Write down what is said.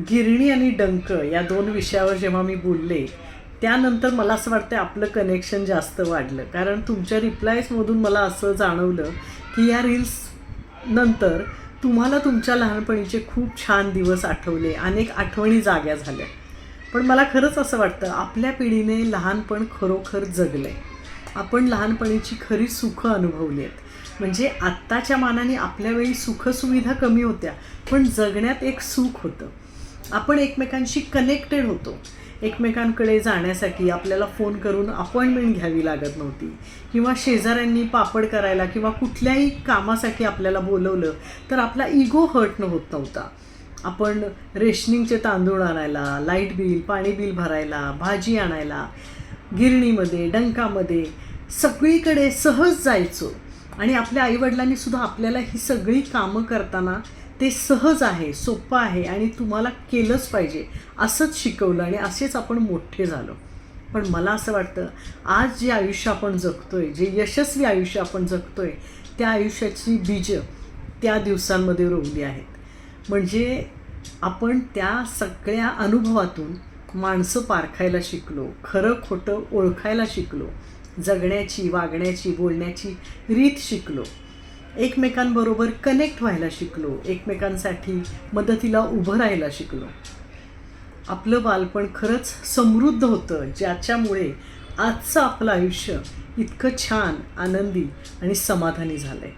गिरणी आणि डंक या दोन विषयावर जेव्हा मी बोलले त्यानंतर मला असं वाटतं आपलं कनेक्शन जास्त वाढलं. कारण तुमच्या रिप्लायजमधून मला असं जाणवलं की या रील्स नंतर तुम्हाला तुमच्या लहानपणीचे खूप छान दिवस आठवले अनेक आठवणी जाग्या झाल्या. पण मला खरंच असं वाटतं आपल्या पिढीने लहानपण खरोखर जगलं आहे आपण लहानपणीची खरी सुखं अनुभवली आहेत. म्हणजे आत्ताच्या मानाने आपल्यावेळी सुखसुविधा कमी होत्या पण जगण्यात एक सुख होतं. आपण एकमेकांशी कनेक्टेड होतो. एकमेकांकडे जाण्यासाठी आपल्याला फोन करून अपॉइंटमेंट घ्यावी लागत नव्हती. किंवा शेजाऱ्यांनी पापड करायला किंवा कुठल्याही कामासाठी आपल्याला बोलवलं तर आपला इगो हर्ट न होत नव्हता. आपण रेशनिंगचे तांदूळ आणायला लाइट बिल पाणी बिल भरायला भाजी आणायला गिरणीमध्ये डंकामध्ये सगळीकडे सहज जायचो. आणि आपल्या आईवडिलांनी सुद्धा आपल्याला ही सगळी कामं करताना ते सहज आहे सोपं आहे आणि तुम्हाला केलंच पाहिजे. असंच शिकवलं आणि असेच आपण मोठे झालो. पण मला असं वाटतं आज जे आयुष्य आपण जगतोय जे यशस्वी आयुष्य आपण जगतोय त्या आयुष्याची बीजं त्या दिवसांमध्ये रोवली आहेत. म्हणजे आपण त्या सगळ्या अनुभवातून माणसं पारखायला शिकलो खरं खोटं ओळखायला शिकलो जगण्याची वागण्याची बोलण्याची रीत शिकलो. एकमेकांबरोबर कनेक्ट व्हायला शिकलो. एकमेकांसाठी मदतीला उभं राहायला शिकलो. आपलं बालपण खरंच समृद्ध होतं ज्याच्यामुळे आजचं आपलं आयुष्य इतकं छान आनंदी आणि समाधानी झालं आहे